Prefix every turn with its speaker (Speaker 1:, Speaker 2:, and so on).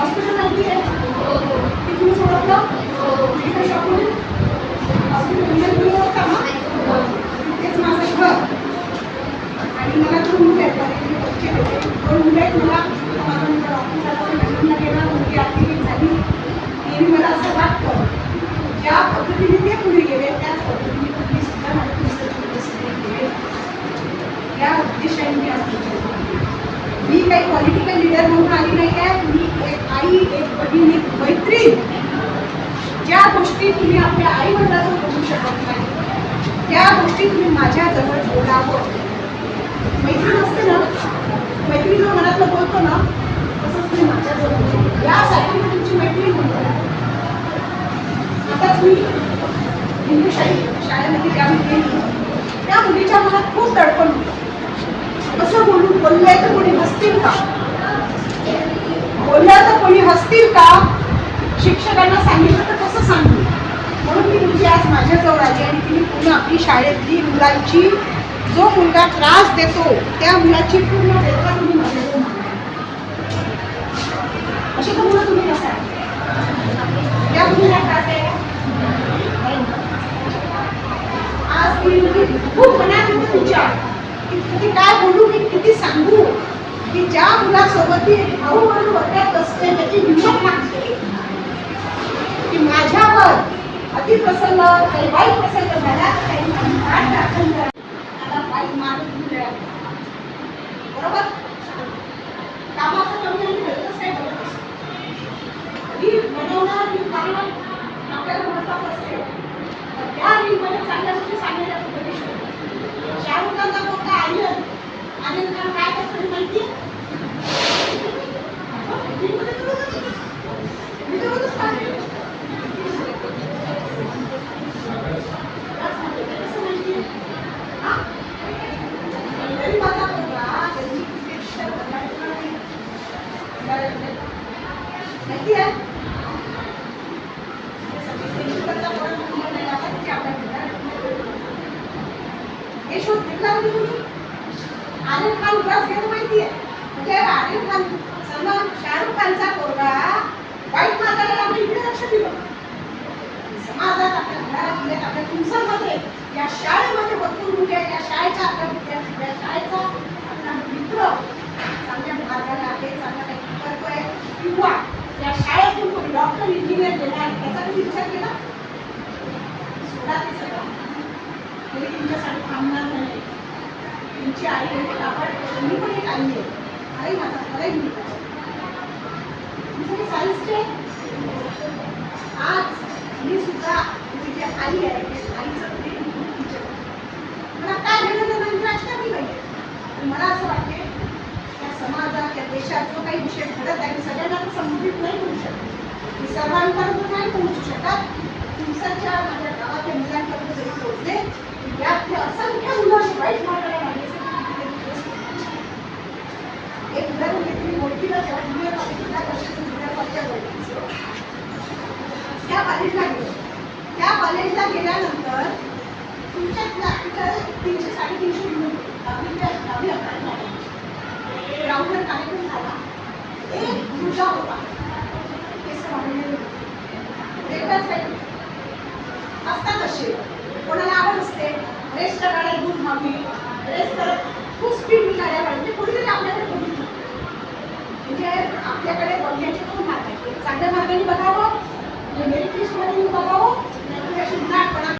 Speaker 1: Hospital माहिती आहे ती तुम्ही सोडवलं मेडिकल शॉपमध्ये हॉस्पिटल ना तेच माझं घर आणि मला दोन मुलं आहेत मी दोन मुलं आहेत मला माझा मुलगा गेला मुलगी आधी झाली नेहमी मला असं वाटतं ज्या पद्धतीने ते पुढे गेले त्याच पद्धतीने तुम्ही सुद्धा माझ्या या उद्देशाने मी आज मी काही पॉलिटिकल लिडर म्हणून आली नाही आहे आई एक बहीण एक मैत्रीण. ज्या गोष्टी तुम्ही आपल्या आई वडिलांचं बोलू शकत नाही त्या गोष्टी तुम्ही माझ्याजवळ बोलावं. मैत्रीण असते ना मैत्रीण जो मनातलं बोलतो ना तसंच तुम्ही माझ्याजवळ यासाठी मी तुमची मैत्रीण म्हणतो आताच मी हिंदू शाही शाळेमध्ये ज्यावेळी गेली. त्या मुलीच्या मनात खूप दडपण होतं. कसं बोलू बोललंय तर कोणी हसतील का? बोलल्या तर कोणी हसतील का? शिक्षकांना सांगितलं तर कसं सांगू? म्हणून मी मुलगी आज माझ्याजवळ आली आणि तिने पूर्ण आपली शाळेतली मुलांची जो मुलगा त्रास देतो त्या मुलाची पूर्ण व्यथा तुम्ही माझ्याजवळ अशी तर मुलं तुम्ही कसा त्या मुलीला त्रास आहे आज ती खूप मनात विचार. की किती काय बोलू मी किती सांगू? की ज्या मुलासोबत ती भाऊ म्हणून वर्गात असते त्याची हिंमत लागते की माझ्यावर अतिप्रसन्न काही वाईट प्रसंग झाला तर काही माझी पाठ दाखल मला वाईट मार्ग दिला बरोबर? कामाचं कमी आणि घरचंच काय करत असतो ही बनवणार ही काढणार आपल्याला महत्वाचं असते पण त्या रीलमध्ये चांगल्या गोष्टी सांगण्याच्या पद्धती शोधा शाहरुख खानचा पोरगा आर्यन आर्यन खान काय करतो हे माहिती आहे रीलमध्ये तर बघा. व्हिडिओमध्येच पाहिजे. कसं माहिती आहे? हा? गरिबाचा पोरगा, गरीबपेक्षा भरला नाही. माहिती आहे हे शोध तुम्ही आर्यन खान उगाच गेलं माहिती आहे म्हणजे आर्यन खान सलमान शाहरुख खानचा पोरगा वाईट मार्गाला लागला इकडे लक्ष दिलं समाजात आपल्या घरात आपल्या तुमच्यामध्ये या शाळेमध्ये भरपूर मुली या शाळेच्या आपल्या विद्यार्थी या शाळेचा आपला मित्र चांगल्या मार्गाला आहे चांगला काही करतोय किंवा या शाळेतून कोणी डॉक्टर इंजिनियर गेला आहे त्याचा तुम्ही विचार केला सोडा ते सगळं मी तुमच्यासाठी थांबणार नाही तुमची आई आणि आपण मी पण एक आई आहे. आई माझा खरंही मुलगा आहे. तुमचं सायन्सचे आज मी सुद्धा तुझी जी आई आहे आईचं प्रेम खूप मला काय घेणं नाही, राजकारणी नाही पण मला असं वाटते त्या समाजात त्या देशात जो काही विषय घडत आहे सगळ्यांना तर संबोधित नाही करू शकत. मी सर्वांपर्यंत नाही पोहोचू शकत. तुमच्या माझ्या गावातल्या मुलांपर्यंत जरी पोहोचले तर यातले असंख्य मुलं वाईट एक उदाहरण घेतली मी ओळखीला जेव्हा junior कॉलेजला वर्षाचं कॉलेजच्या त्या कॉलेजला गेलो त्या कॉलेजला गेल्यानंतर तुमच्या तीनशे साडेतीनशे मुलं होती. दहावीच्या दहावी ग्राउंडवर कार्यक्रम झाला एक होता केस रेस्ट करायला दूर व्हावी रेस करत खूप स्पीडनी गाड्या म्हणजे कुठेतरी आपल्याकडे बघू म्हणजे आपल्याकडे बघण्याचे खूप मार्ग आहे. चांगल्या मार्गाने बघावं म्हणजे मेरिट लिस्टमध्ये बघावं